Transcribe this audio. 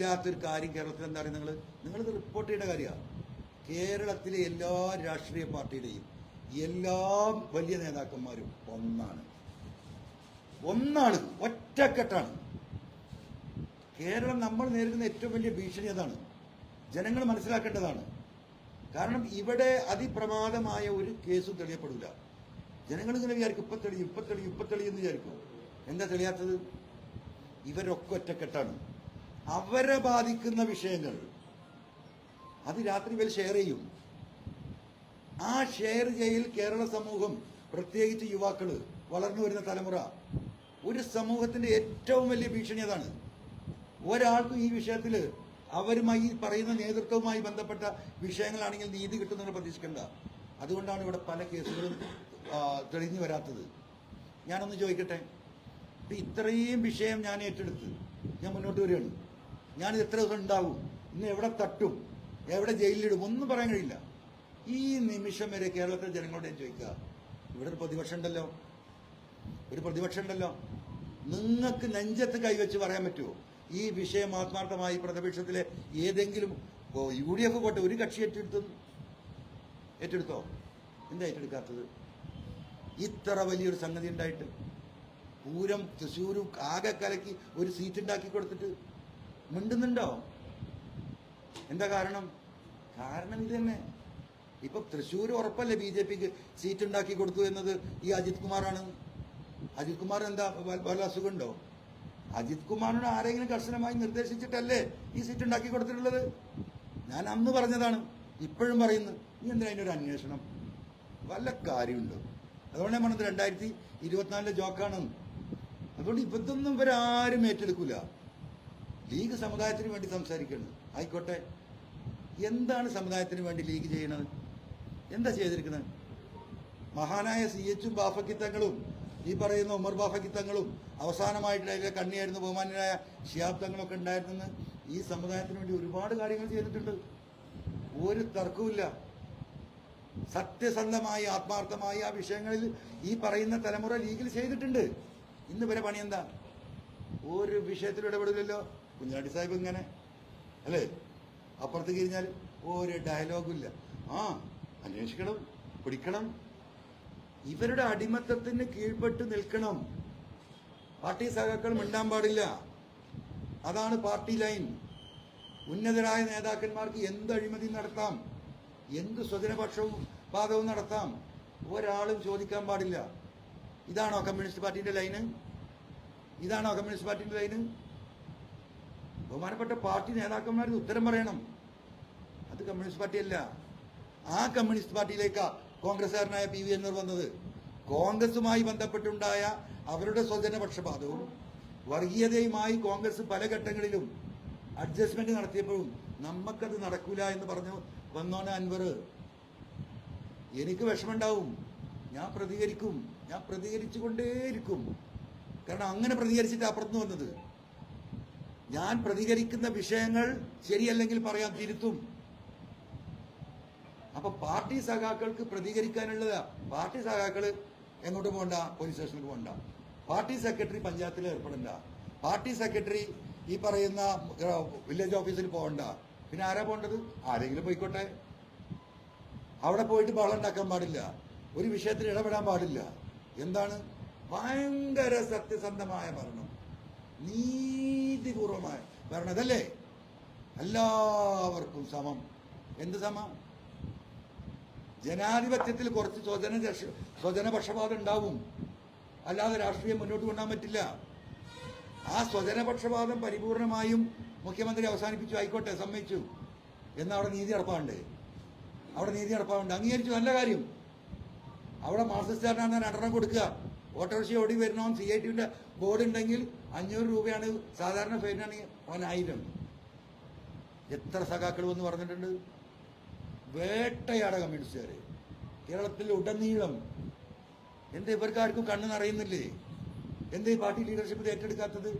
ഇല്ലാത്തൊരു കാര്യം കേരളത്തിൽ എന്താ പറയുക നിങ്ങൾ നിങ്ങളിത് റിപ്പോർട്ട് ചെയ്യേണ്ട കാര്യമാണ്. കേരളത്തിലെ എല്ലാ രാഷ്ട്രീയ പാർട്ടിയുടെയും എല്ലാ വലിയ നേതാക്കന്മാരും ഒന്നാണ്. ഒന്നാണ് ഒറ്റക്കെട്ടാണ്. കേരളം നമ്മൾ നേരിടുന്ന ഏറ്റവും വലിയ ഭീഷണി അതാണ്. ജനങ്ങൾ മനസ്സിലാക്കേണ്ടതാണ്. കാരണം ഇവിടെ അതിപ്രമാദമായ ഒരു കേസും തെളിയപ്പെടില്ല ജനങ്ങൾ ഇങ്ങനെ വിചാരിക്കും ഇപ്പൊ തെളിയും ഇപ്പൊ തെളിയും ഇപ്പൊ തെളിയും എന്ന് വിചാരിക്കും. എന്താ തെളിയാത്തത്? ഇവരൊക്കെ ഒറ്റക്കെട്ടാണ്. അവരെ ബാധിക്കുന്ന വിഷയങ്ങൾ. അത് രാത്രി ഇവർ ഷെയർ ചെയ്യും. ആ ഷെയർ ചെയ്യൽ കേരള സമൂഹം പ്രത്യേകിച്ച് യുവാക്കൾ വളർന്നു വരുന്ന തലമുറ ഒരു സമൂഹത്തിന്റെ ഏറ്റവും വലിയ ഭീഷണി അതാണ്. ഒരാൾക്കും ഈ വിഷയത്തിൽ അവരുമായി ഈ പറയുന്ന നേതൃത്വവുമായി ബന്ധപ്പെട്ട വിഷയങ്ങളാണെങ്കിൽ നീതി കിട്ടുന്നവരെ പ്രതീക്ഷിക്കേണ്ട അതുകൊണ്ടാണ് ഇവിടെ പല കേസുകളും തെളിഞ്ഞു വരാത്തത്. ഞാനൊന്ന് ചോദിക്കട്ടെ? ഇത്രയും വിഷയം ഞാൻ ഏറ്റെടുത്ത് ഞാൻ മുന്നോട്ട് വരികയാണ്. ഞാൻ എത്ര ദിവസം ഉണ്ടാവും? ഇന്ന് എവിടെ തട്ടും? എവിടെ ജയിലിലിടും? ഒന്നും പറയാൻ കഴിയില്ല. ഈ നിമിഷം വരെ കേരളത്തിലെ ജനങ്ങളോട് ഞാൻ ചോദിക്കുക. ഇവിടെ ഒരു പ്രതിപക്ഷം ഉണ്ടല്ലോ. ഒരു പ്രതിപക്ഷം ഉണ്ടല്ലോ. നിങ്ങൾക്ക് നെഞ്ചത്ത് കൈവച്ച് പറയാൻ പറ്റുമോ? ഈ വിഷയം ആത്മാർത്ഥമായി പ്രതിപക്ഷത്തിലെ ഏതെങ്കിലും യു ഡി എഫ് പോട്ടെ ഒരു കക്ഷി ഏറ്റെടുത്തു. ഏറ്റെടുത്തോ? എന്താ ഏറ്റെടുക്കാത്തത്? ഇത്ര വലിയൊരു സംഗതി ഉണ്ടായിട്ട്. പൂരം തൃശ്ശൂരും ആകെ കലക്കി ഒരു സീറ്റ് ഉണ്ടാക്കി കൊടുത്തിട്ട് മിണ്ടുന്നുണ്ടോ? എന്താ കാരണം? കാരണം ഇത് തന്നെ. ഇപ്പൊ തൃശ്ശൂർ ഉറപ്പല്ലേ ബി ജെ പിക്ക് സീറ്റ് ഉണ്ടാക്കി കൊടുത്തു എന്നത് ഈ അജിത് കുമാറാണ്? അജിത് കുമാർ എന്താ വല്ല അസുഖമുണ്ടോ? അജിത് കുമാറിനോട് ആരെങ്കിലും കർശനമായി നിർദ്ദേശിച്ചിട്ടല്ലേ ഈ സീറ്റ് ഉണ്ടാക്കി കൊടുത്തിട്ടുള്ളത്? ഞാൻ അന്ന് പറഞ്ഞതാണ് ഇപ്പോഴും പറയുന്നു നീ എന്തിനാ ഒരു അന്വേഷണം? വല്ല കാര്യമുണ്ടോ? അതുകൊണ്ട് ഞാൻ പറഞ്ഞത് രണ്ടായിരത്തി ഇരുപത്തിനാലിലെ ജോക്കാണ്. അതുകൊണ്ട് ഇപ്പത്തൊന്നും ഇവരാരും ഏറ്റെടുക്കൂല. ലീഗ് സമുദായത്തിന് വേണ്ടി സംസാരിക്കുന്നു. ആയിക്കോട്ടെ. എന്താണ് സമുദായത്തിന് വേണ്ടി ലീഗ് ചെയ്യുന്നത് എന്താ ചെയ്തിരിക്കുന്നത്? മഹാനായ സി എച്ചും ബാഫക്കിത്തങ്ങളും ഈ പറയുന്ന ഉമർ ബാഫക്കിത്തങ്ങളും അവസാനമായിട്ട് അതിലെ കണ്ണിയായിരുന്നു ബഹുമാനായ ഷിയാബ് തങ്ങളൊക്കെ ഉണ്ടായിരുന്നെന്ന് ഈ സമുദായത്തിന് വേണ്ടി ഒരുപാട് കാര്യങ്ങൾ ചെയ്തിട്ടുണ്ട്. ഒരു തർക്കവുമില്ല. സത്യസന്ധമായി ആത്മാർത്ഥമായി ആ വിഷയങ്ങളിൽ ഈ പറയുന്ന തലമുറ ലീഗിൽ ചെയ്തിട്ടുണ്ട്. ഇന്ന് വരെ പണി എന്താ ഒരു വിഷയത്തിൽ ഇടപെടില്ലല്ലോ. കുഞ്ഞാണ്ടി സാഹിബ് ഇങ്ങനെ അല്ലേ? അപ്പുറത്ത് കഴിഞ്ഞാൽ ഒരു ഡയലോഗും ഇല്ല. ആ അന്വേഷിക്കണം പിടിക്കണം. ഇവരുടെ അടിമത്തത്തിന് കീഴ്പ്പെട്ട് നിൽക്കണം. പാർട്ടി സഖാക്കൾ മിണ്ടാൻ പാടില്ല. അതാണ് പാർട്ടി ലൈൻ. ഉന്നതരായ നേതാക്കന്മാർക്ക് എന്ത് അഴിമതി നടത്താം? എന്ത് സ്വജനപക്ഷവും വാദവും നടത്താം? ഒരാളും ചോദിക്കാൻ പാടില്ല. ഇതാണോ കമ്മ്യൂണിസ്റ്റ് പാർട്ടിന്റെ ലൈന്? ഇതാണോ കമ്മ്യൂണിസ്റ്റ് പാർട്ടിന്റെ ലൈന്? ബഹുമാനപ്പെട്ട പാർട്ടി നേതാക്കന്മാരോട് ഉത്തരം പറയണം. അത് കമ്മ്യൂണിസ്റ്റ് പാർട്ടിയല്ല. ആ കമ്മ്യൂണിസ്റ്റ് പാർട്ടിയിലേക്കാണ് കോൺഗ്രസ്സുകാരനായ പി വി എന്നർ വന്നത്. കോൺഗ്രസുമായി ബന്ധപ്പെട്ടുണ്ടായ അവരുടെ സ്വജന പക്ഷപാതവും വർഗീയതയുമായി കോൺഗ്രസ് പല ഘട്ടങ്ങളിലും അഡ്ജസ്റ്റ്മെന്റ് നടത്തിയപ്പോഴും നമുക്കത് നടക്കൂല എന്ന് പറഞ്ഞു വന്നോനെ അൻവർ. എനിക്ക് വിഷമമുണ്ടാവും. ഞാൻ പ്രതികരിക്കും. ഞാൻ പ്രതികരിച്ചുകൊണ്ടേയിരിക്കും. കാരണം അങ്ങനെ പ്രതികരിച്ചിട്ട് അപ്പുറത്ത് വന്നത്. ഞാൻ പ്രതികരിക്കുന്ന വിഷയങ്ങൾ ശരിയല്ലെങ്കിൽ പറയാൻ തിരുത്തും. അപ്പൊ പാർട്ടി സഖാക്കൾക്ക് പ്രതികരിക്കാനുള്ളതാ. പാർട്ടി സഖാക്കൾ എങ്ങോട്ട് പോകണ്ട പോലീസ് സ്റ്റേഷനിൽ പോകണ്ട പാർട്ടി സെക്രട്ടറി പഞ്ചായത്തിൽ ഏർപ്പെടണ്ട. പാർട്ടി സെക്രട്ടറി ഈ പറയുന്ന വില്ലേജ് ഓഫീസിൽ പോകണ്ട. പിന്നെ ആരാ പോകേണ്ടത്? ആരെങ്കിലും പോയിക്കോട്ടെ. അവിടെ പോയിട്ട് ബഹളം ഉണ്ടാക്കാൻ പാടില്ല. ഒരു വിഷയത്തിൽ ഇടപെടാൻ പാടില്ല. എന്താണ്? ഭയങ്കര സത്യസന്ധമായ ഭരണം. നീതിപൂർവമായ ഭരണം അതല്ലേ എല്ലാവർക്കും സമം. എന്ത് സമം? ജനാധിപത്യത്തിൽ കുറച്ച് സ്വജന സ്വജനപക്ഷപാതം ഉണ്ടാവും. അല്ലാതെ രാഷ്ട്രീയം മുന്നോട്ട് കൊണ്ടാൻ പറ്റില്ല. ആ സ്വജനപക്ഷപാതം പരിപൂർണമായും മുഖ്യമന്ത്രി അവസാനിപ്പിച്ചു. ആയിക്കോട്ടെ സമ്മതിച്ചു. എന്നാ അവിടെ നീതി നടപ്പാണ്ട് അവിടെ നീതി നടപ്പാണ്ട് അംഗീകരിച്ചു. നല്ല കാര്യം. അവിടെ മാർക്സിസ്റ്റുകാരനാണ് രണ്ടെണ്ണം കൊടുക്കുക. ഓട്ടോറിക്ഷ ഓടി വരണോ സി ഐ ടിയുടെ ബോർഡ് ഉണ്ടെങ്കിൽ അഞ്ഞൂറ് രൂപയാണ് സാധാരണ ഫൈനാണെങ്കിൽ അവൻ ആയിരം. എത്ര സഖാക്കൾ എന്ന് പറഞ്ഞിട്ടുണ്ട്? വേട്ടയാട കമ്മ്യൂണിസ്റ്റുകാര്. കേരളത്തിൽ ഉടനീളം എന്താ ഇവർക്കാർക്കും കണ്ണ് നിറയുന്നില്ലേ? എന്താ ഈ പാർട്ടി ലീഡർഷിപ്പ് ഏറ്റെടുക്കാത്തത്?